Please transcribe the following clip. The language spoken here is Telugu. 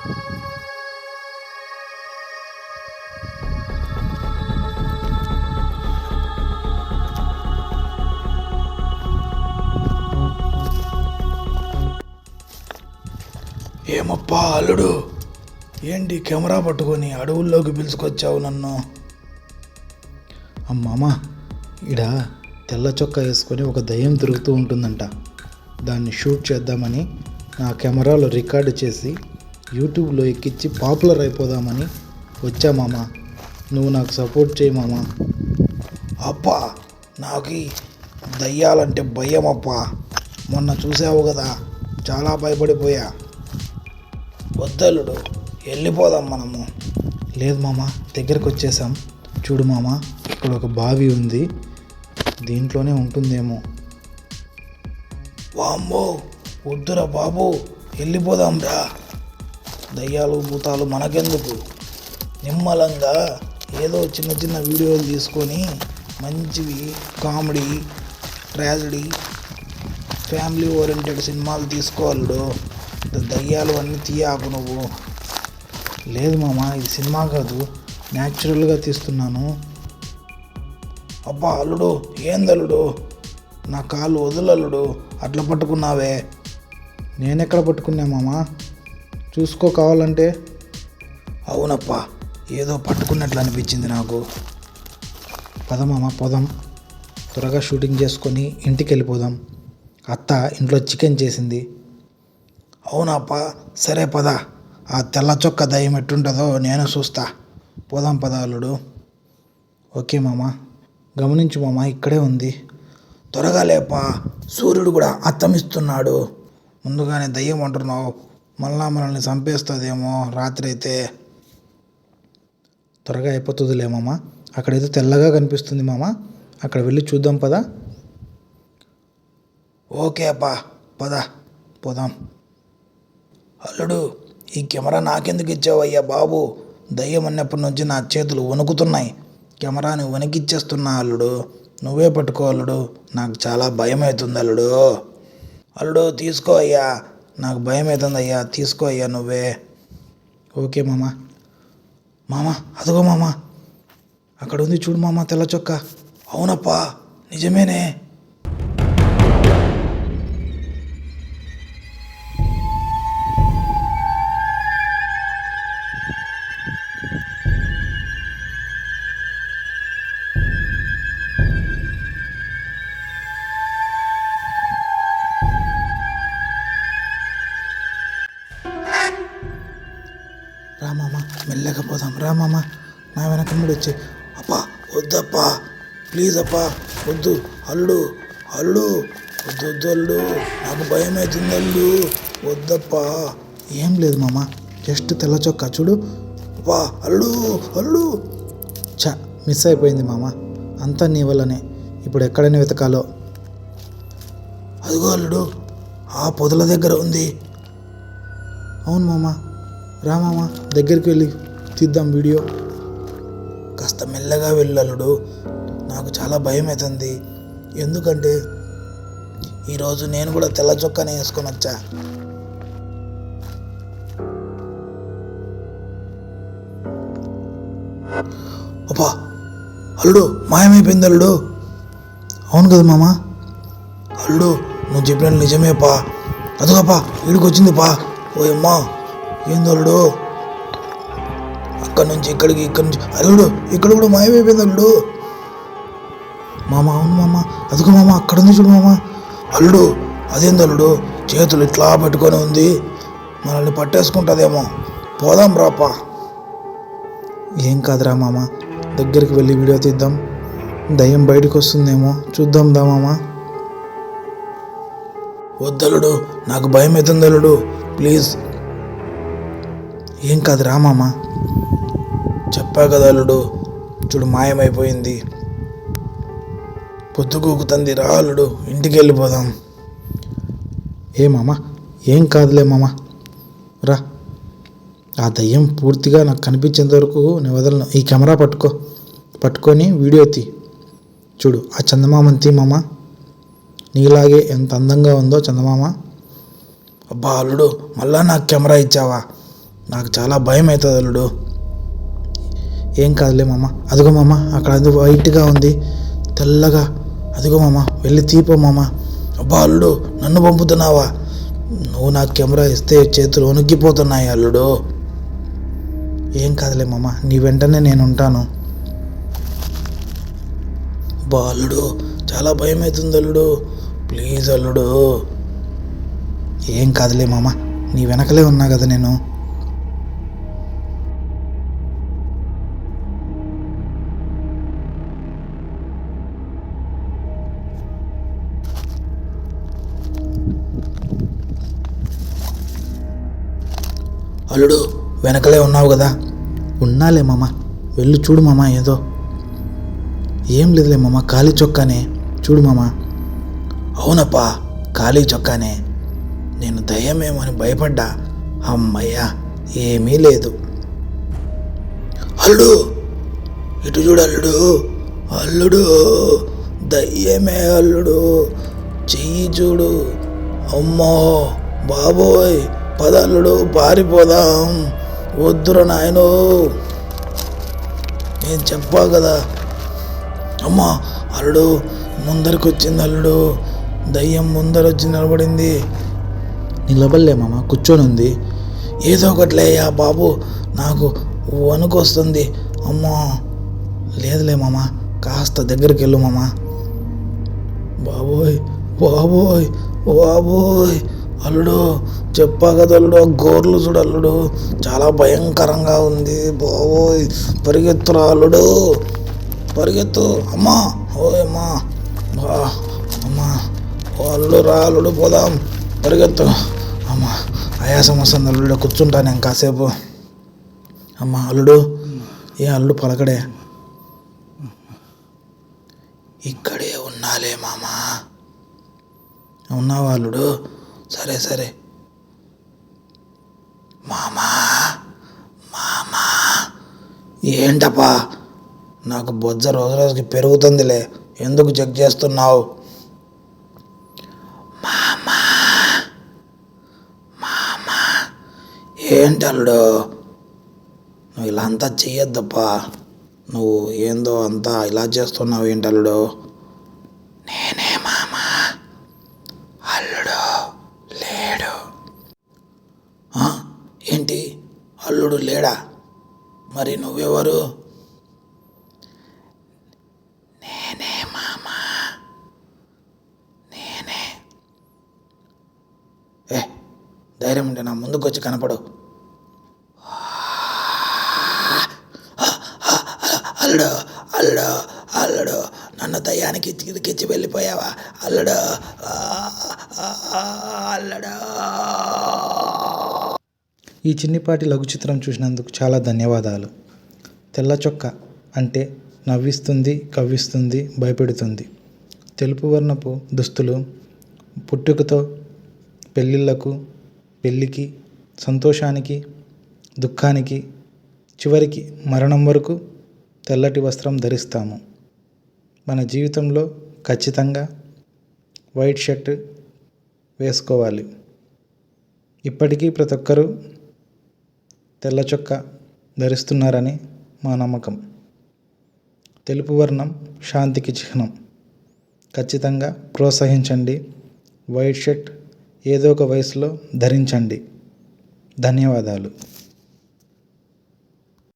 ఏమప్పా అల్లుడు? ఏంటి కెమెరా పట్టుకొని అడవుల్లోకి పిలుచుకొచ్చావు నన్ను? అమ్మమ్మ ఇడ తెల్ల చొక్కా వేసుకొని ఒక దయ్యం తిరుగుతూ ఉంటుందంట. దాన్ని షూట్ చేద్దామని నా కెమెరాలో రికార్డు చేసి యూట్యూబ్లో ఎక్కించి పాపులర్ అయిపోదామని వచ్చా మామ. నువ్వు నాకు సపోర్ట్ చేయి మామ. అప్పా నాకు దయ్యాలంటే భయం అప్పా మొన్న చూసావు కదా చాలా భయపడిపోయా. వద్దలుడు వెళ్ళిపోదాం మనము. లేదు మామ దగ్గరకు వచ్చేసాం చూడు మామ ఇక్కడ ఒక బావి ఉంది. దీంట్లోనే ఉంటుందేమో. వామ్మో వద్దురా బాబు వెళ్ళిపోదాం రా దయ్యాలు భూతాలు మనకెందుకు? నిమ్మలంగా ఏదో చిన్న చిన్న వీడియోలు తీసుకొని మంచివి కామెడీ ట్రాజడీ ఫ్యామిలీ ఓరియంటెడ్ సినిమాలు తీసుకోవాలడు. దయ్యాలు అన్నీ తీయాకు నువ్వు. లేదు మామ ఇది సినిమా కాదు. న్యాచురల్గా తీస్తున్నాను. అబ్బా అల్లుడు ఏందల్లుడు నా కాళ్ళు వదులల్లుడు. అట్లా పట్టుకున్నావే. నేనెక్కడ పట్టుకున్నా మామా? చూసుకో కావాలంటే అవునప్పా ఏదో పట్టుకున్నట్లు అనిపించింది నాకు. పద పోదాం. త్వరగా షూటింగ్ చేసుకొని ఇంటికి వెళ్ళిపోదాం అత్త ఇంట్లో చికెన్ చేసింది. అవునప్పా సరే పద. ఆ తెల్ల చొక్క దయ్యం ఎట్టుంటుందో నేను చూస్తా. పోదాం పద అల్లుడు. ఓకే మామ. గమనించు మామ ఇక్కడే ఉంది. త్వరగా లేపా. సూర్యుడు కూడా అత్తమిస్తున్నాడు. ముందుగానే దయ్యం అంటున్నావు. మళ్ళా మనల్ని చంపేస్తుందేమో రాత్రి అయితే త్వరగా అయిపోతుందిలే మామ. అక్కడైతే తెల్లగా కనిపిస్తుంది మామ. అక్కడ వెళ్ళి చూద్దాం పదా. ఓకే అబ్బా పద పోదాం. అల్లుడు ఈ కెమెరా నాకెందుకు ఇచ్చావయ్యా బాబు? దయ్యం అన్నప్పటి నుంచి నా చేతులు వణుకుతున్నాయి. కెమెరాని వణికిచ్చేస్తున్నా అల్లుడు. నువ్వే పట్టుకో అల్లుడు. నాకు చాలా భయం అవుతుంది అల్లుడు. అల్లుడు తీసుకో అయ్యా. నాకు భయం అవుతుంది అయ్యా తీసుకో అయ్యా నువ్వే. ఓకే మామ. మామ అదిగో మామ. అక్కడ ఉంది చూడు మామ తెల్ల చొక్క. అవునప్పా నిజమేనే. మెల్లగా పోదాం. రా మామ. నా వెనక నుండి వచ్చి. అప్పా వద్దప్పా. ప్లీజ్ అప్పా. వద్దు. అల్లుడు అల్లుడు. వద్దు వద్దు అల్లుడు. నాకు భయం అవుతుంది అల్లుడు. వద్దప్పా. ఏం లేదు మామ. జస్ట్ తెల్ల చొక్కా చూడు. అప్పా అల్లుడు అల్లుడు. చ మిస్ అయిపోయింది మామ. అంతా నీ వల్లనే. ఇప్పుడు ఎక్కడైనా వెతకాలో? అదిగో అల్లుడు. ఆ పొదల దగ్గర ఉంది. అవును మామ. రామామ దగ్గరికి వెళ్ళి తీద్దాం వీడియో. కాస్త మెల్లగా వెళ్ళు నాకు చాలా భయం అవుతుంది ఎందుకంటే ఈరోజు నేను కూడా తెల్ల చొక్కానే వేసుకొని వచ్చా. అబ్బా అల్లుడు మాయమైపోయింది అల్లుడు. అవును కదా మామ. అల్లుడు నువ్వు చెప్పిన నిజమే పా అదిగోపా వీడికి వచ్చింది పా. ఓ అమ్మా ఏం అల్లుడు అక్కడి నుంచి ఇక్కడికి ఇక్కడి నుంచి అల్లుడు ఇక్కడ కూడా మాయమైపోయింది అల్లుడు మామ అవును మామ అదిగో మామ అక్కడ ఉంది చూడు మామ. అల్లుడు అదేంది అల్లుడు చేతులు ఇట్లా పెట్టుకొని ఉంది. మనల్ని పట్టేసుకుంటుందేమో. పోదాం రాపా ఏం కాదురా మామ దగ్గరికి వెళ్ళి వీడియో తీద్దాం. దయ్యం బయటకు వస్తుందేమో చూద్దాం దా మామ. వద్దలుడు నాకు భయం అవుతుంది అల్లుడు ప్లీజ్ ఏం కాదు రా మామ. చెప్పా కదా అల్లుడు చూడు మాయమైపోయింది. పొద్దుకూకుతుంది రా అల్లుడు ఇంటికి వెళ్ళిపోదాం. ఏ మామ ఏం కాదులే మామ. రా. ఆ దయ్యం పూర్తిగా నాకు కనిపించేంత వరకు నేను వదలను. ఈ కెమెరా పట్టుకో. పట్టుకొని వీడియో తీ. చూడు ఆ చందమామని తీ మామ. నీలాగే ఎంత అందంగా ఉందో చందమామ. అబ్బా అల్లుడు మళ్ళా నాకు కెమెరా ఇచ్చావా? నాకు చాలా భయం అవుతుంది అల్లుడు. ఏం కాదులే మామ అదిగో మామ అక్కడ అది వైట్గా ఉంది. తెల్లగా. అదిగో మామ వెళ్ళి తీపో మామ. అబ్బా అల్లుడు నన్ను పంపుతున్నావా? నువ్వు నాకు కెమెరా ఇస్తే చేతులు వణుక్కిపోతున్నాయి అల్లుడు. ఏం కాదులే మామ నీ వెంటనే నేను ఉంటాను. బా అల్లుడు చాలా భయం అవుతుంది అల్లుడు. ప్లీజ్ అల్లుడు. ఏం కాదులే మామ నీ వెనకలే ఉన్నా కదా నేను. అల్లుడు వెనకలే ఉన్నావు కదా. ఉన్నాలే మామ. వెళ్ళి చూడు మామ ఏదో. ఏం లేదులే మామ ఖాళీ చొక్కానే. చూడు మామ. అవునప్పా ఖాళీ చొక్కానే. నేను దయ్యమేమని భయపడ్డా? అమ్మయ్యా ఏమీ లేదు. అల్లుడు ఇటు చూడు అల్లుడు. అల్లుడు దయ్యమే అల్లుడు. చెయ్యి చూడు. అమ్మో బాబోయ్. పద అల్లుడు పారిపోదాం. వద్దురా నాయనో. నేను చెప్పా కదా. అమ్మా అల్లుడు ముందరికి వచ్చింది అల్లుడు. దయ్యం ముందర వచ్చి నిలబడింది నిలబడలేమమ్మ కూర్చొని ఉంది. ఏదో ఒకటిలేయ్యా బాబు నాకు వణుకొస్తుంది. అమ్మా లేదులే మామ కాస్త దగ్గరికి వెళ్ళు మామ. బాబోయ్ బాబోయ్ బాబోయ్. అల్లుడు చెప్పా కదా అల్లుడు ఆ గోర్లు చూడు అల్లుడు. చాలా భయంకరంగా ఉంది. బాబోయ్ పరిగెత్తురా అల్లుడు. పరిగెత్తు. అమ్మా ఓయ్ అమ్మా. బా అమ్మా. ఓ అల్లుడు రా అల్లుడు పోదాం. పరిగెత్తు. అమ్మా ఆయాసం వస్తుంది అల్లుడు. కూర్చుంటా నేను కాసేపు. అమ్మా అల్లుడు. ఏ అల్లుడు పలకడే. ఇక్కడే ఉన్నాలే మామా. ఉన్నావా అల్లుడు? సరే సరే. మామా మామా ఏంటప్పా? నాకు బొజ్జ రోజు రోజుకి పెరుగుతుందిలే. ఎందుకు చెక్ చేస్తున్నావు? మామా మామా ఏంటి అల్లుడు నువ్వు ఇలా అంతా చెయ్యొద్దప్పా. నువ్వు ఏందో అంతా ఇలా చేస్తున్నావు ఏంటి అల్లుడు నేనే మామా అల్లుడు లేడు ఆ, ఏంటి అల్లుడు లేడా మరి నువ్వెవరు? నేనే మామా. నేనే. ఏ ధైర్యం ఉంటే నా ముందుకు వచ్చి కనపడు. అల్లుడు అల్లుడు అల్లుడు నన్ను దయ్యానికి కిచ్చి వెళ్ళిపోయావా? అల్లుడు అల్లుడు. ఈ చిన్నిపాటి లఘు చిత్రం చూసినందుకు చాలా ధన్యవాదాలు. తెల్ల చొక్క అంటే నవ్విస్తుంది కవ్విస్తుంది భయపెడుతుంది. తెలుపు వర్ణపు దుస్తులు పుట్టుకతో పెళ్ళిళ్ళకు పెళ్ళికి సంతోషానికి దుఃఖానికి చివరికి మరణం వరకు తెల్లటి వస్త్రం ధరిస్తాము. మన జీవితంలో ఖచ్చితంగా వైట్ షర్ట్ వేసుకోవాలి. ఇప్పటికీ ప్రతి ఒక్కరూ తెల్ల చొక్కా ధరిస్తున్నారని మా నమ్మకం. తెలుపు వర్ణం శాంతికి చిహ్నం. ఖచ్చితంగా ప్రోత్సహించండి. వైట్ షర్ట్ ఏదో ఒక వయసులో ధరించండి. ధన్యవాదాలు.